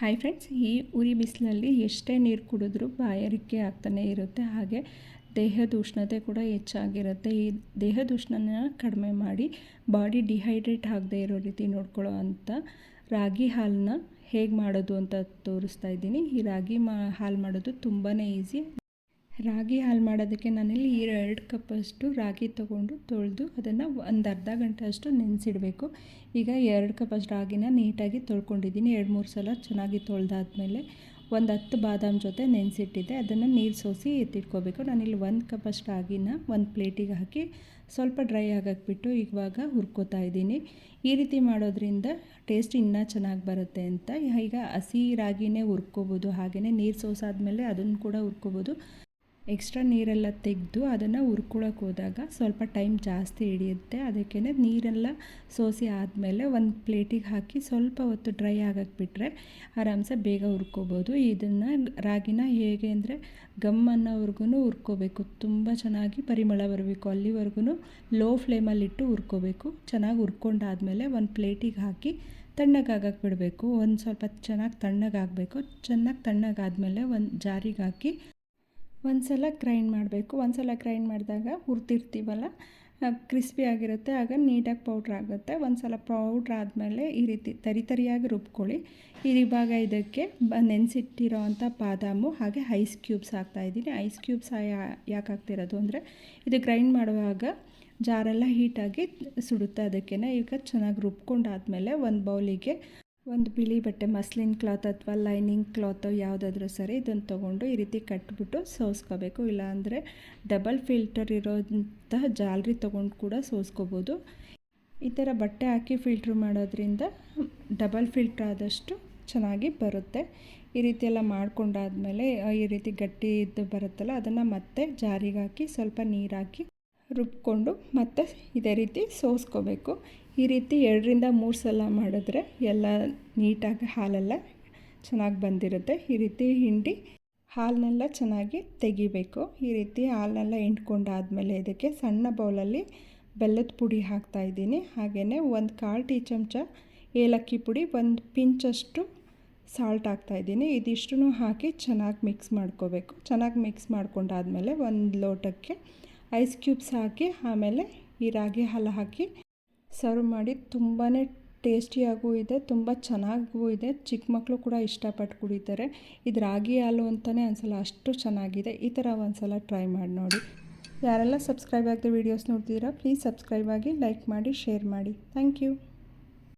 Hi friends ಈ ಉರಿ ಬಿಸಿಲಲ್ಲಿ ಎಷ್ಟೇ ನೀರು ಕುಡಿದ್ರೂ ಬಾಯಾರಿಕೆ ಆಗ್ತಾನೆ ಇರುತ್ತೆ. ಹಾಗೆ ದೇಹದ ಉಷ್ಣತೆ ಕೂಡ ಹೆಚ್ಚಾಗಿರುತ್ತೆ. ಈ ದೇಹದ ಉಷ್ಣನ ಕಡಿಮೆ ಮಾಡಿ ಬಾಡಿ ಡಿಹೈಡ್ರೇಟ್ ಆಗದೆ ಇರೋ ರೀತಿ ನೋಡ್ಕೊಳ್ಳೋ ಅಂಥ ರಾಗಿ ಹಾಲನ್ನ ಹೇಗೆ ಮಾಡೋದು ಅಂತ ತೋರಿಸ್ತಾ ಇದ್ದೀನಿ. ಈ ರಾಗಿ ಮಾ, ಹಾಲು ಮಾಡೋದು ತುಂಬಾ ಈಸಿ. ರಾಗಿ ಹಾಲು ಮಾಡೋದಕ್ಕೆ ನಾನಿಲ್ಲಿ ಎರಡು ಕಪ್ಪಷ್ಟು ರಾಗಿ ತೊಗೊಂಡು ತೊಳೆದು ಅದನ್ನು ಒಂದು ಅರ್ಧ ಗಂಟೆ ಅಷ್ಟು ನೆನೆಸಿಡಬೇಕು. ಈಗ ಎರಡು ಕಪ್ಪಷ್ಟು ರಾಗಿನ ನೀಟಾಗಿ ತೊಳ್ಕೊಂಡಿದ್ದೀನಿ. ಎರಡು ಮೂರು ಸಲ ಚೆನ್ನಾಗಿ ತೊಳೆದಾದ್ಮೇಲೆ ಒಂದು ಹತ್ತು ಬಾದಾಮ್ ಜೊತೆ ನೆನೆಸಿಟ್ಟಿದ್ದೆ. ಅದನ್ನು ನೀರು ಸೋಸಿ ಎತ್ತಿಟ್ಕೋಬೇಕು. ನಾನಿಲ್ಲಿ ಒಂದು ಕಪ್ಪಷ್ಟು ರಾಗಿನ ಒಂದು ಪ್ಲೇಟಿಗೆ ಹಾಕಿ ಸ್ವಲ್ಪ ಡ್ರೈ ಬಿಟ್ಟು ಇವಾಗ ಹುರ್ಕೋತಾ ಇದ್ದೀನಿ. ಈ ರೀತಿ ಮಾಡೋದ್ರಿಂದ ಟೇಸ್ಟ್ ಇನ್ನೂ ಚೆನ್ನಾಗಿ ಬರುತ್ತೆ ಅಂತ. ಈಗ ಹಸಿ ರಾಗಿನೇ ಹುರ್ಕೋಬೋದು. ಹಾಗೆಯೇ ನೀರು ಸೋಸಾದ್ಮೇಲೆ ಅದನ್ನು ಕೂಡ ಹುರ್ಕೋಬೋದು. ಎಕ್ಸ್ಟ್ರಾ ನೀರೆಲ್ಲ ತೆಗೆದು ಅದನ್ನು ಹುರ್ಕೊಳಕ್ಕೆ ಹೋದಾಗ ಸ್ವಲ್ಪ ಟೈಮ್ ಜಾಸ್ತಿ ಹಿಡಿಯುತ್ತೆ. ಅದಕ್ಕೆ ನೀರೆಲ್ಲ ಸೋಸಿ ಆದಮೇಲೆ ಒಂದು ಪ್ಲೇಟಿಗೆ ಹಾಕಿ ಸ್ವಲ್ಪ ಹೊತ್ತು ಡ್ರೈ ಆಗಕ್ಕೆ ಬಿಟ್ಟರೆ ಆರಾಮ್ಸೆ ಬೇಗ ಹುರ್ಕೋಬೋದು. ಇದನ್ನು ರಾಗಿನ ಹೇಗೆ ಅಂದರೆ ಗಮ್ ಅನ್ನೋವರೆಗೂ ಹುರ್ಕೋಬೇಕು. ತುಂಬ ಚೆನ್ನಾಗಿ ಪರಿಮಳ ಬರಬೇಕು. ಅಲ್ಲಿವರೆಗೂ ಲೋ ಫ್ಲೇಮಲ್ಲಿಟ್ಟು ಹುರ್ಕೋಬೇಕು. ಚೆನ್ನಾಗಿ ಹುರ್ಕೊಂಡಾದಮೇಲೆ ಒಂದು ಪ್ಲೇಟಿಗೆ ಹಾಕಿ ತಣ್ಣಗಾಗಕ್ಕೆ ಬಿಡಬೇಕು. ಒಂದು ಸ್ವಲ್ಪ ಚೆನ್ನಾಗಿ ತಣ್ಣಗಾಗಬೇಕು. ಚೆನ್ನಾಗಿ ತಣ್ಣಗಾದಮೇಲೆ ಒಂದು ಜಾರಿಗೆ ಹಾಕಿ ಒಂದು ಸಲ ಗ್ರೈಂಡ್ ಮಾಡಬೇಕು. ಒಂದು ಸಲ ಗ್ರೈಂಡ್ ಮಾಡಿದಾಗ ಹುರ್ತಿರ್ತೀವಲ್ಲ ಕ್ರಿಸ್ಪಿ ಆಗಿರುತ್ತೆ. ಆಗ ನೀಟಾಗಿ ಪೌಡ್ರ್ ಆಗುತ್ತೆ. ಒಂದು ಸಲ ಪೌಡ್ರ್ ಆದಮೇಲೆ ಈ ರೀತಿ ತರಿ ತರಿಯಾಗಿ ರುಬ್ಕೊಳ್ಳಿ. ಇವಾಗ ಇದಕ್ಕೆ ಬ, ನೆನೆಸಿಟ್ಟಿರೋ ಅಂಥ ಬಾದಾಮು ಹಾಗೆ ಐಸ್ ಕ್ಯೂಬ್ಸ್ ಹಾಕ್ತಾಯಿದ್ದೀನಿ ಐಸ್ ಕ್ಯೂಬ್ಸ್ ಯಾಕೆ ಹಾಕ್ತಿರೋದು ಅಂದರೆ, ಇದು ಗ್ರೈಂಡ್ ಮಾಡುವಾಗ ಜಾರೆಲ್ಲ ಹೀಟಾಗಿ ಸುಡುತ್ತೆ ಅದಕ್ಕೆ ಈಗ ಚೆನ್ನಾಗಿ ರುಬ್ಕೊಂಡಾದಮೇಲೆ ಒಂದು ಬೌಲಿಗೆ ಒಂದು ಬಿಳಿ ಬಟ್ಟೆ, ಮಸ್ಲಿನ್ ಕ್ಲಾತ್ ಅಥವಾ ಲೈನಿಂಗ್ ಕ್ಲಾತ್ ಯಾವುದಾದ್ರೂ ಸರಿ ಇದನ್ನು ತೊಗೊಂಡು ಈ ರೀತಿ ಕಟ್ಬಿಟ್ಟು ಸೋಸ್ಕೋಬೇಕು. ಇಲ್ಲಾಂದರೆ ಡಬಲ್ ಫಿಲ್ಟರ್ ಇರೋಂತಹ ಜಾಲ್ರಿ ತೊಗೊಂಡು ಕೂಡ ಸೋಸ್ಕೋಬೋದು. ಈ ಥರ ಬಟ್ಟೆ ಹಾಕಿ ಫಿಲ್ಟ್ರ್ ಮಾಡೋದ್ರಿಂದ ಡಬಲ್ ಫಿಲ್ಟರ್ ಆದಷ್ಟು ಚೆನ್ನಾಗಿ ಬರುತ್ತೆ. ಈ ರೀತಿ ಎಲ್ಲ ಮಾಡ್ಕೊಂಡಾದಮೇಲೆ, ಈ ರೀತಿ ಗಟ್ಟಿ ಇದ್ದು ಬರುತ್ತಲ್ಲ, ಅದನ್ನು ಮತ್ತೆ ಜಾರಿಗೆ ಹಾಕಿ ಸ್ವಲ್ಪ ನೀರು ಹಾಕಿ ರುಬ್ಕೊಂಡು ಮತ್ತೆ ಇದೇ ರೀತಿ ಸೋಸ್ಕೋಬೇಕು. ಈ ರೀತಿ ಎರಡರಿಂದ ಮೂರು ಸಲ ಮಾಡಿದ್ರೆ ಎಲ್ಲ ನೀಟಾಗಿ ಹಾಲೆಲ್ಲ ಚೆನ್ನಾಗಿ ಬಂದಿರುತ್ತೆ. ಈ ರೀತಿ ಹಿಂಡಿ ಹಾಲನ್ನೆಲ್ಲ ಚೆನ್ನಾಗಿ ತೆಗಿಬೇಕು. ಈ ರೀತಿ ಹಾಲನ್ನೆಲ್ಲ ಹಿಂಡ್ಕೊಂಡಾದಮೇಲೆ ಇದಕ್ಕೆ ಸಣ್ಣ ಬೌಲಲ್ಲಿ ಬೆಲ್ಲದ ಪುಡಿ ಹಾಕ್ತಾಯಿದ್ದೀನಿ ಹಾಗೆಯೇ ಒಂದು ಕಾಲು ಟೀ ಚಮಚ ಏಲಕ್ಕಿ ಪುಡಿ, ಒಂದು ಪಿಂಚಷ್ಟು ಸಾಲ್ಟ್ ಹಾಕ್ತಾಯಿದ್ದೀನಿ ಇದಿಷ್ಟು ಹಾಕಿ ಚೆನ್ನಾಗಿ ಮಿಕ್ಸ್ ಮಾಡ್ಕೋಬೇಕು. ಚೆನ್ನಾಗಿ ಮಿಕ್ಸ್ ಮಾಡ್ಕೊಂಡಾದಮೇಲೆ ಒಂದು ಲೋಟಕ್ಕೆ ಐಸ್ ಕ್ಯೂಬ್ಸ್ ಹಾಕಿ, ಆಮೇಲೆ ಈ ರಾಗಿ ಹಾಲು ಹಾಕಿ ಸರ್ವ್ ಮಾಡಿ. ತುಂಬಾ ಟೇಸ್ಟಿಯಾಗೂ ಇದೆ, ತುಂಬ ಚೆನ್ನಾಗೂ ಇದೆ. ಚಿಕ್ಕ ಮಕ್ಕಳು ಕೂಡ ಇಷ್ಟಪಟ್ಟು ಕುಡಿತಾರೆ. ಇದು ರಾಗಿ ಹಾಲು ಅಂತಲೇ ಅನ್ಸಲ್ಲ ಅಷ್ಟು ಚೆನ್ನಾಗಿದೆ. ಈ ಥರ ಒಂದ್ಸಲ ಟ್ರೈ ಮಾಡಿ ನೋಡಿ. ಯಾರೆಲ್ಲ ಸಬ್ಸ್ಕ್ರೈಬ್ ಆಗದೆ ವೀಡಿಯೋಸ್ ನೋಡ್ತಿದ್ದೀರಾ, ಪ್ಲೀಸ್ ಸಬ್ಸ್ಕ್ರೈಬ್ ಆಗಿ ಲೈಕ್ ಮಾಡಿ, ಶೇರ್ ಮಾಡಿ. Thank you.